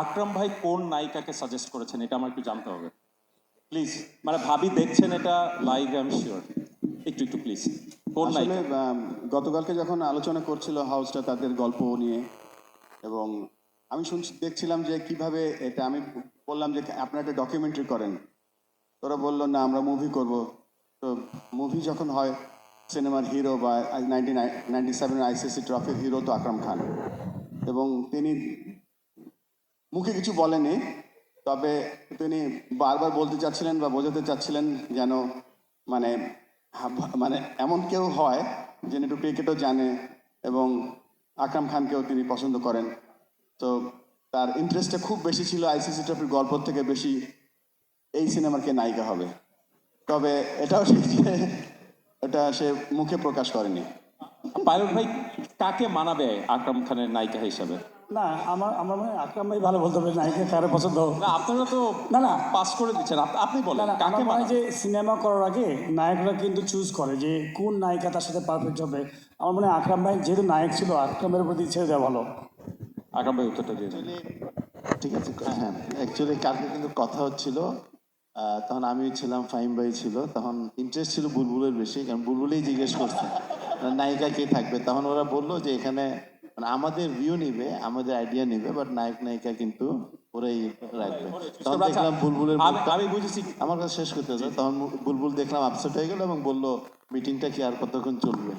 আকরাম ভাই কোন নায়িকাকে সাজেস্ট করেছেন? এটা আমার একটু জানতে হবে। প্লিজ মানে ভাবি দেখছেন এটা লাইভ আমি শিওর একটু একটু প্লিজ কোন আসলে নায়িকা? গতকালকে যখন আলোচনা করছিল হাউসটা তাদের গল্প নিয়ে এবং আমি শুনছি দেখছিলাম যে কীভাবে এটা আমি বললাম যে আপনারা একটা ডকুমেন্টারি করেন। তোরা বলল না আমরা মুভি করব। তো মুভি যখন হয় সিনেমার হিরো বা নাইনটি নাইনটি সেভেনের আইসিসি ট্রফির হিরো তো আকরাম খান। এবং তিনি মুখে কিছু বলেনি, তবে তিনি বারবার বলতে চাচ্ছিলেন বা বোঝাতে চাচ্ছিলেন যেন মানে মানে এমন কেউ হয় যিনি একটু ক্রিকেটও জানে এবং আকরাম খানকেও তিনি পছন্দ করেন। তো তার ইন্টারেস্টটা খুব বেশি ছিল আইসিসি ট্রফির গল্প থেকে বেশি এই সিনেমার কে নায়িকা হবে। তবে এটাও ঠিক যে এটা সে মুখে প্রকাশ করেনি। পাইলট ভাই, কাকে মানাবে আকরাম খানের নায়িকা হিসাবে? না আমার আমার মনে হয় আকরাম ভাই ভালো বলতে হবে নায়িকা কারও পছন্দ না আপনারা তো না না। পাস করে দিচ্ছেন আপনি বলেন না কাকে মনে যে সিনেমা করার আগে নায়করা কিন্তু চুজ করে যে কোন নায়িকা তার সাথে পারফেক্ট হবে। আমার মনে হয় আকরাম ভাই যেহেতু নায়ক ছিল আকরামের প্রতি ছেড়ে দেওয়া ভালো। আকরাম ভাই উত্তরটা দিয়ে ঠিক আছে হ্যাঁ অ্যাকচুয়ালি কালকে কিন্তু কথা হচ্ছিল তখন আমি ছিলাম ফাহিম ভাই ছিল তখন ইন্টারেস্ট ছিল বুলবুলের বেশি কারণ বুলবুলেই জিজ্ঞেস করছে নায়িকা কে থাকবে? তখন ওরা বলল যে এখানে মানে আমাদের ভিউ নিবে আমাদের আইডিয়া নিবে বাট নায়ক নায়িকা কিন্তু ওরাই রাখবে। তখন আচ্ছা, দেখলাম বুলবুলের আমি বুঝেছি। আমার কাছে শেষ করতে তখন বুলবুল দেখলাম আপসেট হয়ে গেল এবং বলল মিটিংটা কি আর কতক্ষণ চলবে?